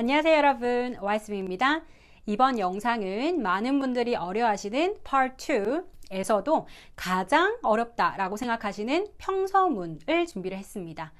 안녕하세요 여러분. 와이스입니다. 이번 영상은 많은 분들이 어려워하시는 Part 2에서도 가장 어렵다라고 생각하시는 평서문을 준비를 했습니다.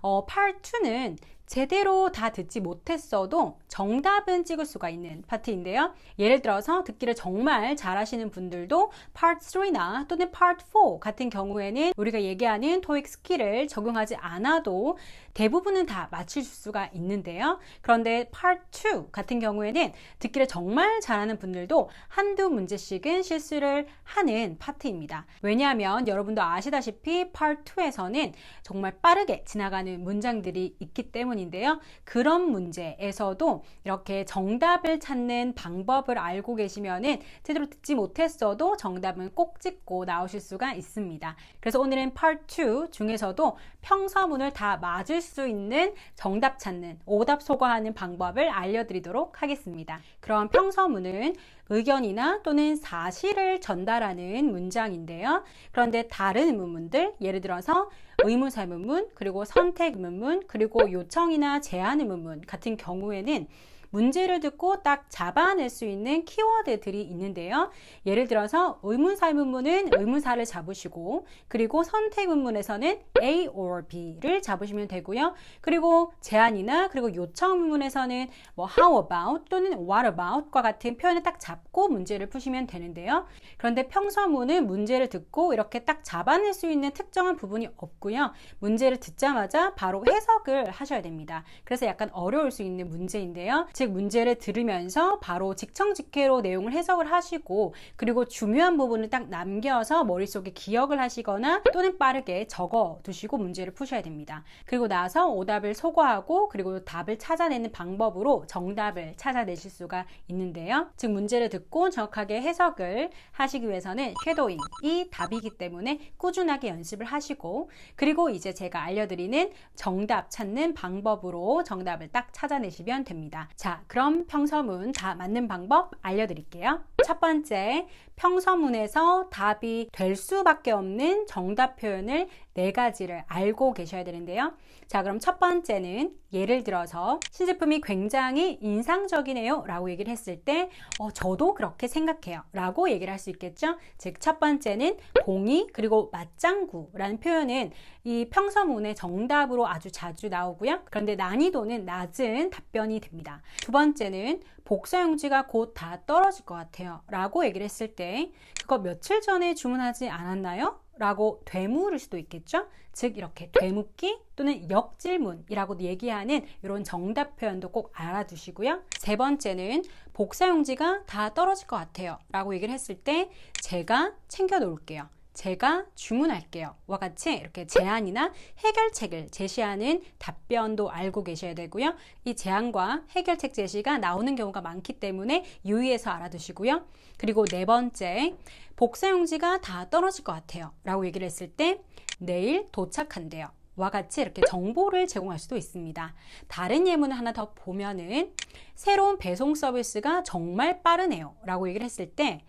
어, Part 2는 제대로 다 듣지 못했어도 정답은 찍을 수가 있는 파트인데요. 예를 들어서 듣기를 정말 잘하시는 분들도 Part 3나 또는 Part 4 같은 경우에는 우리가 얘기하는 토익 스킬을 적용하지 않아도 대부분은 다 맞출 수가 있는데요. 그런데 Part 2 같은 경우에는 듣기를 정말 잘하는 분들도 한두 문제씩은 실수를 하는 파트입니다. 왜냐하면 여러분도 아시다시피 Part 2에서는 정말 빠르게 지나가는 문장들이 있기 때문입 니다. 인데요. 그런 문제에서도 이렇게 정답을 찾는 방법을 알고 계시면은 제대로 듣지 못했어도 정답은 꼭 찍고 나오실 수가 있습니다. 그래서 오늘은 Part 2 중에서도 평서문을 다 맞을 수 있는 정답 찾는 오답 소거하는 방법을 알려드리도록 하겠습니다. 그럼 평서문은 의견이나 또는 사실을 전달하는 문장인데요. 그런데 다른 의문문들, 예를 들어서 의문사 의문문, 그리고 선택 의문문, 그리고 요청이나 제한 의문문 같은 경우에는 문제를 듣고 딱 잡아낼 수 있는 키워드들이 있는데요. 예를 들어서 의문사 의문문은 의문사를 잡으시고 그리고 선택 의문문에서는 A or B를 잡으시면 되고요. 그리고 제안이나 그리고 요청 의문문에서는 뭐 how about 또는 what about과 같은 표현을 딱 잡고 문제를 푸시면 되는데요. 그런데 평서문은 문제를 듣고 이렇게 딱 잡아낼 수 있는 특정한 부분이 없고요. 문제를 듣자마자 바로 해석을 하셔야 됩니다. 그래서 약간 어려울 수 있는 문제인데요. 즉 문제를 들으면서 바로 직청직회로 내용을 해석을 하시고 그리고 중요한 부분을 딱 남겨서 머릿속에 기억을 하시거나 또는 빠르게 적어 두시고 문제를 푸셔야 됩니다. 그리고 나서 오답을 소거하고 그리고 답을 찾아내는 방법으로 정답을 찾아내실 수가 있는데요. 즉 문제를 듣고 정확하게 해석을 하시기 위해서는 쉐도잉이 답이기 때문에 꾸준하게 연습을 하시고 그리고 이제 제가 알려드리는 정답 찾는 방법으로 정답을 딱 찾아내시면 됩니다. 자, 그럼 평서문 다 맞는 방법 알려드릴게요. 첫 번째, 평서문에서 답이 될 수밖에 없는 정답 표현을 네 가지를 알고 계셔야 되는데요. 자, 그럼 첫 번째는 예를 들어서 신제품이 굉장히 인상적이네요 라고 얘기를 했을 때 어, 저도 그렇게 생각해요 라고 얘기를 할 수 있겠죠. 즉, 첫 번째는 공이 그리고 맞장구라는 표현은 이 평서문의 정답으로 아주 자주 나오고요. 그런데 난이도는 낮은 답변이 됩니다. 두 번째는 복사용지가 곧 다 떨어질 것 같아요 라고 얘기를 했을 때 그거 며칠 전에 주문하지 않았나요? 라고 되물을 수도 있겠죠. 즉 이렇게 되묻기 또는 역질문이라고 얘기하는 이런 정답 표현도 꼭 알아두시고요. 세 번째는 복사용지가 다 떨어질 것 같아요 라고 얘기를 했을 때 제가 챙겨 놓을게요. 제가 주문할게요. 와 같이 이렇게 제안이나 해결책을 제시하는 답변도 알고 계셔야 되고요. 이 제안과 해결책 제시가 나오는 경우가 많기 때문에 유의해서 알아두시고요. 그리고 네 번째, 복사용지가 다 떨어질 것 같아요. 라고 얘기를 했을 때 내일 도착한대요. 와 같이 이렇게 정보를 제공할 수도 있습니다. 다른 예문을 하나 더 보면은 새로운 배송 서비스가 정말 빠르네요. 라고 얘기를 했을 때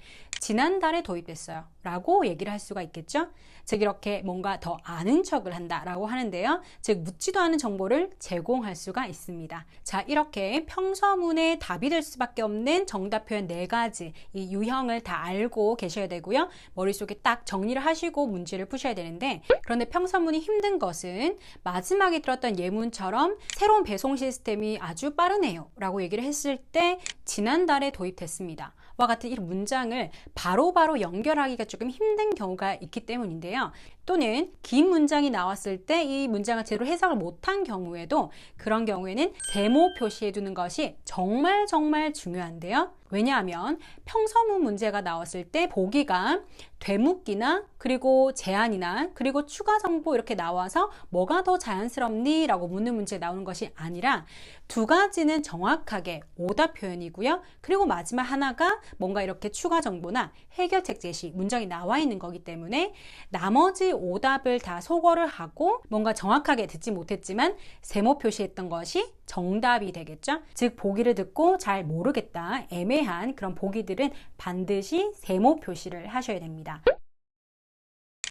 지난달에 도입됐어요. 라고 얘기를 할 수가 있겠죠. 즉 이렇게 뭔가 더 아는 척을 한다 라고 하는데요. 즉 묻지도 않은 정보를 제공할 수가 있습니다. 자 이렇게 평서문에 답이 될 수밖에 없는 정답 표현 네 가지 이 유형을 다 알고 계셔야 되고요. 머릿속에 딱 정리를 하시고 문제를 푸셔야 되는데 그런데 평서문이 힘든 것은 마지막에 들었던 예문처럼 새로운 배송 시스템이 아주 빠르네요 라고 얘기를 했을 때 지난달에 도입됐습니다. 와 같은 이 문장을 바로바로 바로 연결하기가 조금 힘든 경우가 있기 때문인데요. 또는 긴 문장이 나왔을 때 이 문장을 제대로 해석을 못한 경우에도 그런 경우에는 세모 표시해 두는 것이 정말 정말 중요한데요. 왜냐하면 평서문 문제가 나왔을 때 보기가 되묻기나 그리고 제안이나 그리고 추가 정보 이렇게 나와서 뭐가 더 자연스럽니? 라고 묻는 문제 나오는 것이 아니라 두 가지는 정확하게 오답 표현이고요. 그리고 마지막 하나가 뭔가 이렇게 추가 정보나 해결책 제시 문장이 나와 있는 거기 때문에 나머지 오답을 다 소거를 하고 뭔가 정확하게 듣지 못했지만 세모 표시했던 것이 정답이 되겠죠. 즉 보기를 듣고 잘 모르겠다 애매한 그런 보기들은 반드시 세모 표시를 하셔야 됩니다.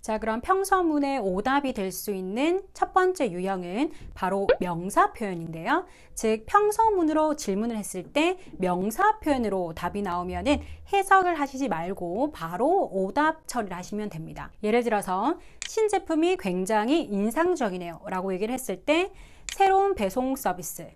자, 그럼 평서문의 오답이 될 수 있는 첫 번째 유형은 바로 명사 표현인데요. 즉, 평서문으로 질문을 했을 때 명사 표현으로 답이 나오면은 해석을 하시지 말고 바로 오답 처리를 하시면 됩니다. 예를 들어서 신제품이 굉장히 인상적이네요. 라고 얘기를 했을 때 새로운 배송 서비스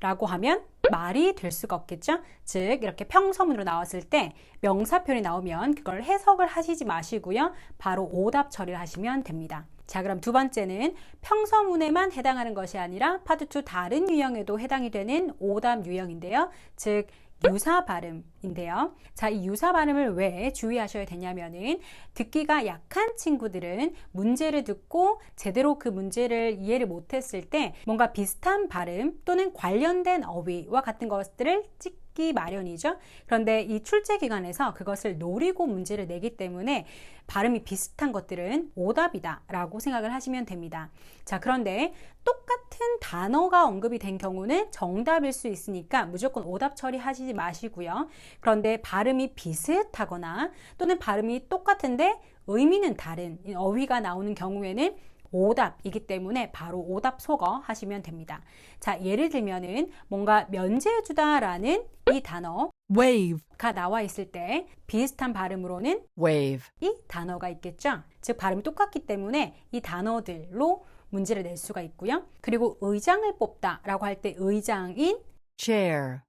라고 하면 말이 될 수가 없겠죠? 즉, 이렇게 평서문으로 나왔을 때 명사 표현이 나오면 그걸 해석을 하시지 마시고요. 바로 오답 처리를 하시면 됩니다. 자, 그럼 두 번째는 평서문에만 해당하는 것이 아니라 파트 2 다른 유형에도 해당이 되는 오답 유형인데요. 즉, 유사 발음인데요. 자, 이 유사 발음을 왜 주의하셔야 되냐면은 듣기가 약한 친구들은 문제를 듣고 제대로 그 문제를 이해를 못했을 때 뭔가 비슷한 발음 또는 관련된 어휘와 같은 것들을 찍 기 마련이죠. 그런데 이 출제 기관에서 그것을 노리고 문제를 내기 때문에 발음이 비슷한 것들은 오답이다라고 생각을 하시면 됩니다. 자, 그런데 똑같은 단어가 언급이 된 경우는 정답일 수 있으니까 무조건 오답 처리하시지 마시고요. 그런데 발음이 비슷하거나 또는 발음이 똑같은데 의미는 다른 어휘가 나오는 경우에는 오답이기 때문에 바로 오답 속어 하시면 됩니다. 자, 예를 들면은 뭔가 면제해주다라는 이 단어 wave, 가 나와 있을 때 비슷한 발음으로는 wave, 이 단어가 있겠죠. 즉 발음이 똑같기 때문에 이 단어들로 문제를 낼 수가 있고요. 그리고 의장을 뽑다라고 할 때 의장인 chair,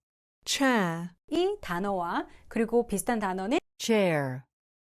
chair, 이 단어와 그리고 비슷한 단어는 chair,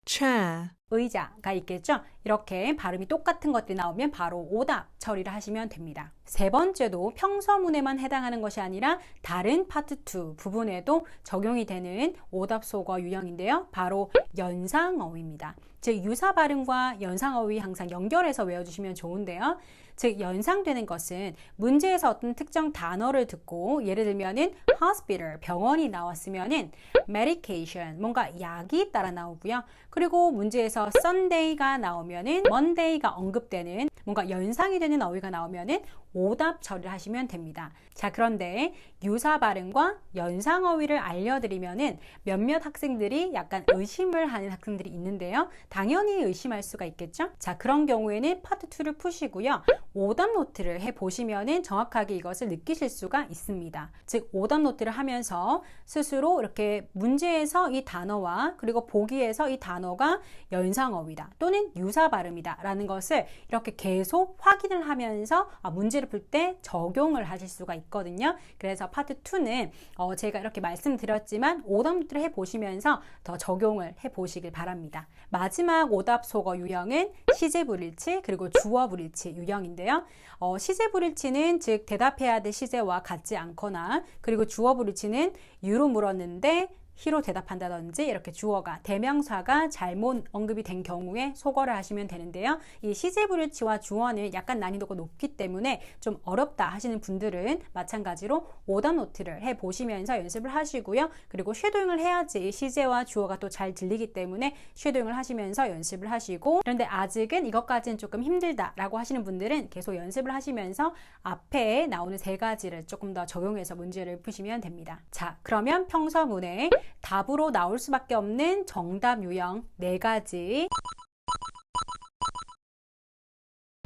chair, 의자가 있겠죠. 이렇게 발음이 똑같은 것들이 나오면 바로 오답 처리를 하시면 됩니다. 세 번째도 평서문에만 해당하는 것이 아니라 다른 파트 2 부분에도 적용이 되는 오답 속어 유형인데요. 바로 연상어휘입니다. 즉 유사 발음과 연상어휘 항상 연결해서 외워주시면 좋은데요. 즉 연상되는 것은 문제에서 어떤 특정 단어를 듣고 예를 들면은 hospital 병원이 나왔으면은 medication 뭔가 약이 따라 나오고요. 그리고 문제에서 Sunday가 나오면 은 Monday가 언급되는 뭔가 연상이 되는 어휘가 나오면은 오답 처리를 하시면 됩니다. 자, 그런데 유사 발음과 연상 어휘를 알려드리면은 몇몇 학생들이 약간 의심을 하는 학생들이 있는데요. 당연히 의심할 수가 있겠죠? 자, 그런 경우에는 파트 2를 푸시고요. 오답 노트를 해 보시면은 정확하게 이것을 느끼실 수가 있습니다. 즉, 오답 노트를 하면서 스스로 이렇게 문제에서 이 단어와 그리고 보기에서 이 단어가 연상 어휘다 또는 유사 발음이다 라는 것을 이렇게 계속 확인을 하면서 아, 문제를 풀 때 적용을 하실 수가 있거든요. 그래서 파트 2는 어, 제가 이렇게 말씀드렸지만 오답 노트를 해 보시면서 더 적용을 해 보시길 바랍니다. 마지막 오답 속어 유형은 시제 불일치 그리고 주어 불일치 유형인데요. 어, 시제 불일치는 즉 대답해야 될 시제와 같지 않거나 그리고 주어 불일치는 유로 물었는데 히로 대답한다든지 이렇게 주어가 대명사가 잘못 언급이 된 경우에 소거를 하시면 되는데요. 이 시제불일치와 주어는 약간 난이도가 높기 때문에 좀 어렵다 하시는 분들은 마찬가지로 오답 노트를 해 보시면서 연습을 하시고요. 그리고 쉐도잉을 해야지 시제와 주어가 또 잘 들리기 때문에 쉐도잉을 하시면서 연습을 하시고 그런데 아직은 이것까지는 조금 힘들다라고 하시는 분들은 계속 연습을 하시면서 앞에 나오는 세 가지를 조금 더 적용해서 문제를 푸시면 됩니다. 자, 그러면 평서문에 답으로 나올 수밖에 없는 정답 유형 네 가지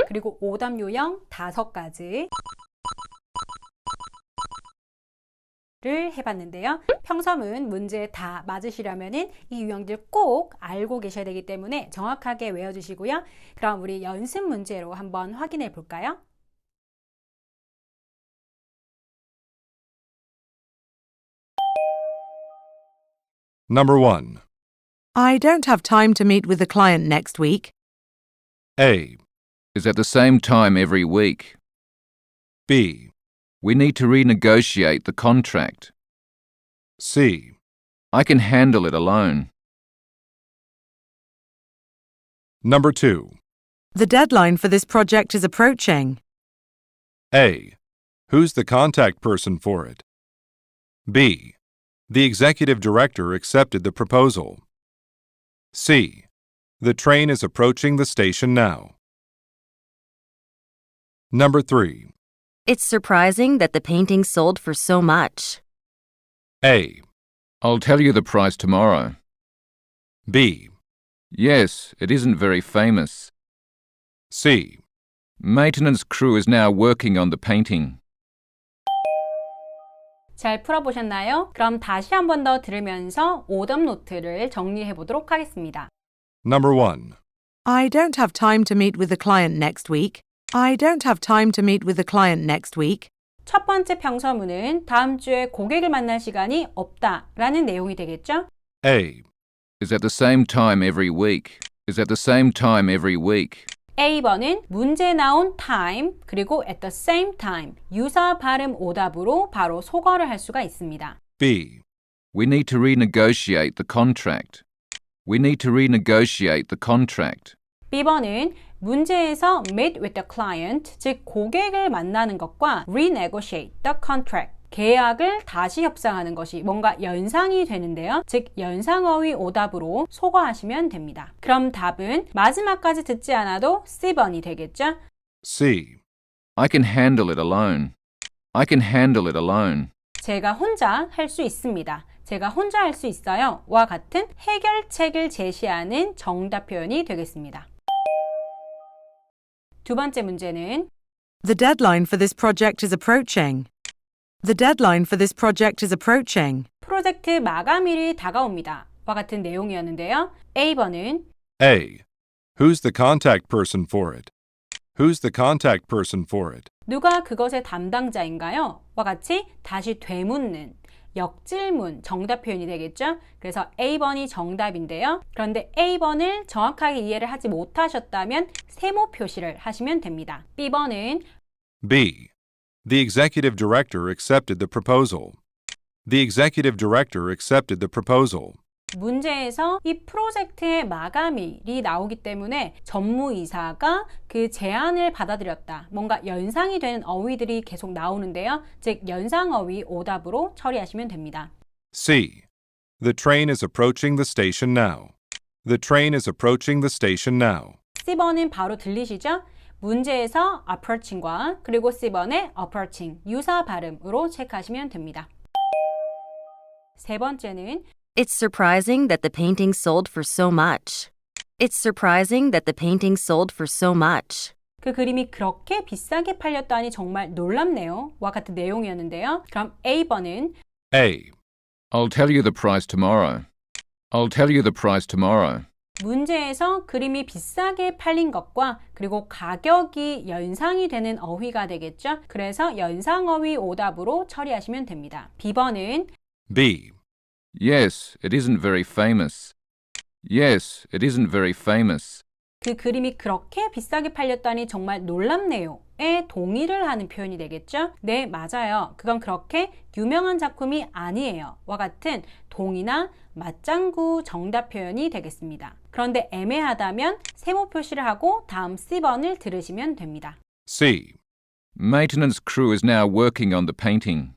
그리고 오답 유형 다섯 가지 를 해봤는데요. 평섬은 문제 다 맞으시려면은 이 유형들 꼭 알고 계셔야 되기 때문에 정확하게 외워주시고요. 그럼 우리 연습 문제로 한번 확인해 볼까요? Number 1. I don't have time to meet with the client next week. A. is at the same time every week. B. We need to renegotiate the contract. C. I can handle it alone. Number 2. The deadline for this project is approaching. A. Who's the contact person for it? B. The executive director accepted the proposal. C. The train is approaching the station now. Number 3. It's surprising that the painting sold for so much. A. I'll tell you the price tomorrow. B. Yes, it isn't very famous. C. Maintenance crew is now working on the painting. 잘 풀어보셨나요? 그럼 다시 한 번 더 들으면서 오답 노트를 정리해 보도록 하겠습니다. Number 1. I don't have time to meet with the client next week. I don't have time to meet with the client next week. 첫 번째 평서문은 다음 주에 고객을 만날 시간이 없다 라는 내용이 되겠죠? A. Is at the same time every week. Is at the same time every week. A번은 문제 나온 time 그리고 at the same time 유사 발음 오답으로 바로 소거를 할 수가 있습니다. B. We need to renegotiate the contract. We need to renegotiate the contract. B번은 문제에서 meet with the client, 즉 고객을 만나는 것과 renegotiate the contract, 계약을 다시 협상하는 것이 뭔가 연상이 되는데요. 즉 연상어휘 오답으로 소거하시면 됩니다. 그럼 답은 마지막까지 듣지 않아도 C번이 되겠죠? C. I can handle it alone. I can handle it alone. 제가 혼자 할 수 있습니다. 제가 혼자 할 수 있어요. 와 같은 해결책을 제시하는 정답 표현이 되겠습니다. 두 번째 문제는 The deadline for this project is approaching. The deadline for this project is approaching. 프로젝트 마감일이 다가옵니다. 와 같은 내용이었는데요. A번은 A. Who's the contact person for it? Who's the contact person for it? 누가 그것의 담당자인가요? 와 같이 다시 되묻는 역질문 정답 표현이 되겠죠? 그래서 A번이 정답인데요. 그런데 A번을 정확하게 이해를 하지 못하셨다면 세모 표시를 하시면 됩니다. B번은 B. The executive director accepted the proposal. The executive director accepted the proposal. 문제에서 이 프로젝트의 마감일이 나오기 때문에 전무이사가 그 제안을 받아들였다. 뭔가 연상이 되는 어휘들이 계속 나오는데요. 즉 연상어휘 오답으로 처리하시면 됩니다. C. The train is approaching the station now. The train is approaching the station now. C번은 바로 들리시죠? 문제에서 approaching과 그리고 C번의 approaching 유사 발음으로 체크하시면 됩니다. 세 번째는 It's surprising that the painting sold for so much. It's surprising that the painting sold for so much. 그 그림이 그렇게 비싸게 팔렸다니 정말 놀랍네요. 와 같은 내용이었는데요. 그럼 A번은 A. I'll tell you the price tomorrow. I'll tell you the price tomorrow. 문제에서 그림이 비싸게 팔린 것과 그리고 가격이 연상이 되는 어휘가 되겠죠. 그래서 연상어휘 오답으로 처리하시면 됩니다. B번은 B. Yes, it isn't very famous. Yes, it isn't very famous. 그 그림이 그렇게 비싸게 팔렸다니 정말 놀랍네요. 에 동의를 하는 표현이 되겠죠? 네, 맞아요. 그건 그렇게 유명한 작품이 아니에요. 와 같은 동의나 맞장구 정답 표현이 되겠습니다. 그런데 애매하다면 세모 표시를 하고 다음 C번을 들으시면 됩니다. C. Maintenance crew is now working on the painting.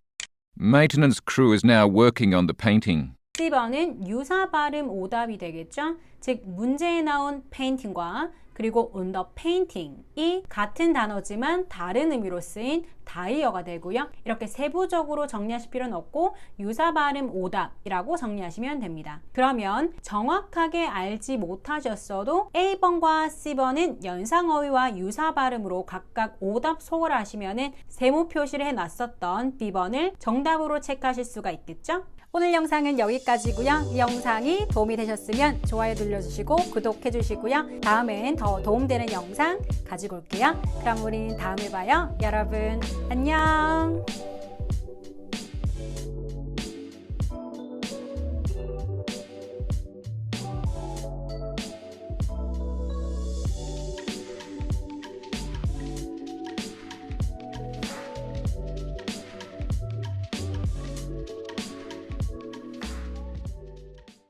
Maintenance crew is now working on the painting. C번은 유사 발음 오답이 되겠죠? 즉 문제에 나온 painting과 그리고 on the painting이 같은 단어지만 다른 의미로 쓰인 다이어가 되고요. 이렇게 세부적으로 정리하실 필요는 없고 유사 발음 오답이라고 정리하시면 됩니다. 그러면 정확하게 알지 못하셨어도 A번과 C번은 연상어휘와 유사 발음으로 각각 오답 소거를 하시면은 세모 표시를 해놨었던 B번을 정답으로 체크하실 수가 있겠죠? 오늘 영상은 여기까지고요. 이 영상이 도움이 되셨으면 좋아요 눌러주시고 구독해 주시고요. 다음엔 더 도움되는 영상 가지고 올게요. 그럼 우린 다음에 봐요. 여러분 안녕.